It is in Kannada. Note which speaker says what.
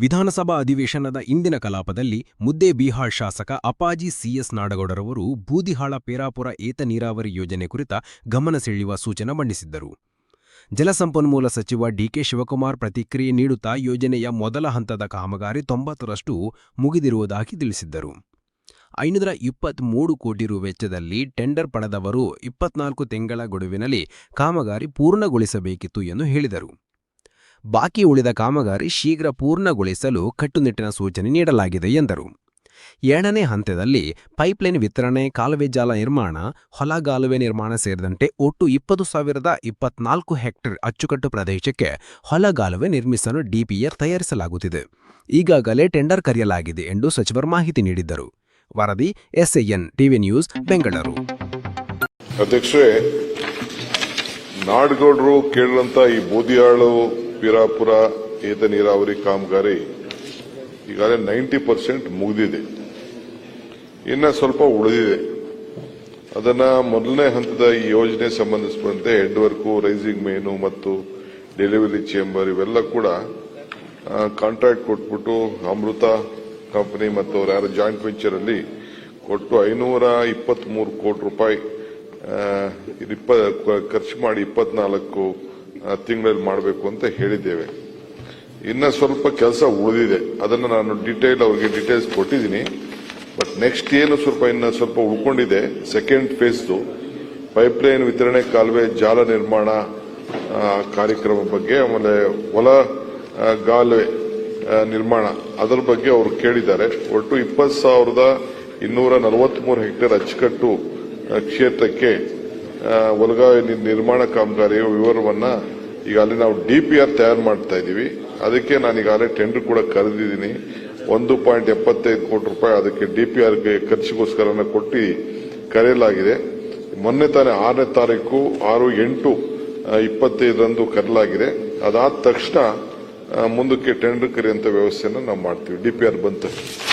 Speaker 1: ವಿಧಾನಸಭಾ ಅಧಿವೇಶನದ ಇಂದಿನ ಕಲಾಪದಲ್ಲಿ ಮುದ್ದೇಬಿಹಾಳ್ ಶಾಸಕ ಅಪಾಜಿ ಸಿಎಸ್ ನಾಡಗೌಡರವರು ಬೂದಿಹಾಳ ಪೇರಾಪುರ ಏತ ನೀರಾವರಿ ಯೋಜನೆ ಕುರಿತ ಗಮನ ಸೆಳೆಯುವ ಸೂಚನೆ ಮಂಡಿಸಿದ್ದರು. ಜಲಸಂಪನ್ಮೂಲ ಸಚಿವ ಡಿಕೆ ಶಿವಕುಮಾರ್ ಪ್ರತಿಕ್ರಿಯೆ ನೀಡುತ್ತಾ ಯೋಜನೆಯ ಮೊದಲ ಹಂತದ ಕಾಮಗಾರಿ ತೊಂಬತ್ತರಷ್ಟು ಮುಗಿದಿರುವುದಾಗಿ ತಿಳಿಸಿದ್ದರು. ಐನೂರ ಇಪ್ಪತ್ಮೂರು ಕೋಟಿ ರು ವೆಚ್ಚದಲ್ಲಿ ಟೆಂಡರ್ ಪಡೆದವರು ಇಪ್ಪತ್ನಾಲ್ಕು ತಿಂಗಳ ಗಡುವಿನಲ್ಲಿ ಕಾಮಗಾರಿ ಪೂರ್ಣಗೊಳಿಸಬೇಕಿತ್ತು ಎಂದು ಹೇಳಿದರು. ಬಾಕಿ ಉಳಿದ ಕಾಮಗಾರಿ ಶೀಘ್ರ ಪೂರ್ಣಗೊಳಿಸಲು ಕಟ್ಟುನಿಟ್ಟಿನ ಸೂಚನೆ ನೀಡಲಾಗಿದೆ ಎಂದರು. ಏಳನೇ ಹಂತದಲ್ಲಿ ಪೈಪ್ಲೈನ್ ವಿತರಣೆ, ಕಾಲುವೆ ಜಾಲ ನಿರ್ಮಾಣ ಹೊಲಗಾಲುವೆ ನಿರ್ಮಾಣ ಸೇರಿದಂತೆ ಒಟ್ಟು ಇಪ್ಪತ್ತು ಸಾವಿರದ ಇಪ್ಪತ್ನಾಲ್ಕು ಹೆಕ್ಟೇರ್ ಅಚ್ಚುಕಟ್ಟು ಪ್ರದೇಶಕ್ಕೆ ಹೊಲಗಾಲುವೆ ನಿರ್ಮಿಸಲು ಡಿಪಿಆರ್ ತಯಾರಿಸಲಾಗುತ್ತಿದೆ. ಈಗಾಗಲೇ ಟೆಂಡರ್ ಕರೆಯಲಾಗಿದೆ ಎಂದು ಸಚಿವರು ಮಾಹಿತಿ ನೀಡಿದ್ದರು. ವರದಿ ಎಸ್ಎಎನ್ ಟಿವಿ ನ್ಯೂಸ್, ಬೆಂಗಳೂರು.
Speaker 2: ಈ ಪೀರಾಪುರ, ಏತ ನೀರಾವರಿ ಕಾಮಗಾರಿ ಈಗಾಗಲೇ ನೈಂಟಿ ಪರ್ಸೆಂಟ್ ಮುಗಿದಿದೆ. ಇನ್ನ ಸ್ವಲ್ಪ ಉಳಿದಿದೆ. ಅದನ್ನ ಮೊದಲನೇ ಹಂತದ ಈ ಯೋಜನೆ ಸಂಬಂಧಿಸಿದಂತೆ ಹೆಡ್ ವರ್ಕು ರೈಸಿಂಗ್ ಮೇನು ಮತ್ತು ಡೆಲಿವರಿ ಚೇಂಬರ್ ಇವೆಲ್ಲ ಕೂಡ ಕಾಂಟ್ರಾಕ್ಟ್ ಕೊಟ್ಬಿಟ್ಟು ಅಮೃತ ಕಂಪನಿ ಮತ್ತು ಅವರ ಯಾರ ಜಾಯಿಂಟ್ ವೆಂಚರ್ ಅಲ್ಲಿ ಕೊಟ್ಟು ಐನೂರ ಇಪ್ಪತ್ಮೂರು ಕೋಟಿ ರೂಪಾಯಿ ಖರ್ಚು ಮಾಡಿ ಇಪ್ಪತ್ನಾಲ್ಕು ತಿಂಗಳಲ್ಲಿ ಮಾಡಬೇಕು ಅಂತ ಹೇಳಿದ್ದೇವೆ. ಇನ್ನ ಸ್ವಲ್ಪ ಕೆಲಸ ಉಳಿದಿದೆ. ಅದನ್ನು ನಾನು ಡೀಟೇಲ್ ಅವರಿಗೆ ಡೀಟೇಲ್ಸ್ ಕೊಟ್ಟಿದ್ದೀನಿ. ಬಟ್ ನೆಕ್ಸ್ಟ್ ಏನು ಸ್ವಲ್ಪ ಇನ್ನ ಸ್ವಲ್ಪ ಉಳ್ಕೊಂಡಿದೆ ಸೆಕೆಂಡ್ ಫೇಸ್ದು ಪೈಪ್ಲೈನ್ ವಿತರಣೆ ಕಾಲುವೆ ಜಾಲ ನಿರ್ಮಾಣ ಕಾರ್ಯಕ್ರಮ ಬಗ್ಗೆ, ಆಮೇಲೆ ಹೊಲ ಗಾಲುವೆ ನಿರ್ಮಾಣ, ಅದರ ಬಗ್ಗೆ ಅವರು ಕೇಳಿದ್ದಾರೆ. ಒಟ್ಟು ಇಪ್ಪತ್ತು ಸಾವಿರದ ಇನ್ನೂರ ನಲವತ್ಮೂರು ಹೆಕ್ಟೇರ್ ಅಚ್ಚುಕಟ್ಟು ಕ್ಷೇತ್ರಕ್ಕೆ ಒಲಗಾವಿ ನಿರ್ಮಾಣ ಕಾಮಗಾರಿಯ ವಿವರವನ್ನ ಈಗ ಅಲ್ಲಿ ನಾವು ಡಿಪಿಆರ್ ತಯಾರು ಮಾಡ್ತಾ ಇದ್ದೀವಿ. ಅದಕ್ಕೆ ನಾನು ಈಗಾಗಲೇ ಟೆಂಡರ್ ಕೂಡ ಕರೆದಿದ್ದೀನಿ. ಒಂದು ಪಾಯಿಂಟ್ ಎಪ್ಪತ್ತೈದು ಕೋಟಿ ರೂಪಾಯಿ ಅದಕ್ಕೆ ಡಿಪಿಆರ್ಗೆ ಖರ್ಚಿಗೋಸ್ಕರನ ಕೊಟ್ಟು ಕರೆಯಲಾಗಿದೆ. ಮೊನ್ನೆ ತಾನೇ ಆರನೇ ತಾರೀಕು ಆರು ಎಂಟು ಇಪ್ಪತ್ತೈದರಂದು ಕರೆಯಲಾಗಿದೆ. ಅದಾದ ತಕ್ಷಣ ಮುಂದಕ್ಕೆ ಟೆಂಡರ್ ಕರೆಯುವಂತ ವ್ಯವಸ್ಥೆಯನ್ನು ನಾವು ಮಾಡ್ತೀವಿ. ಡಿಪಿಆರ್ ಬಂದ ತಕ್ಷಣ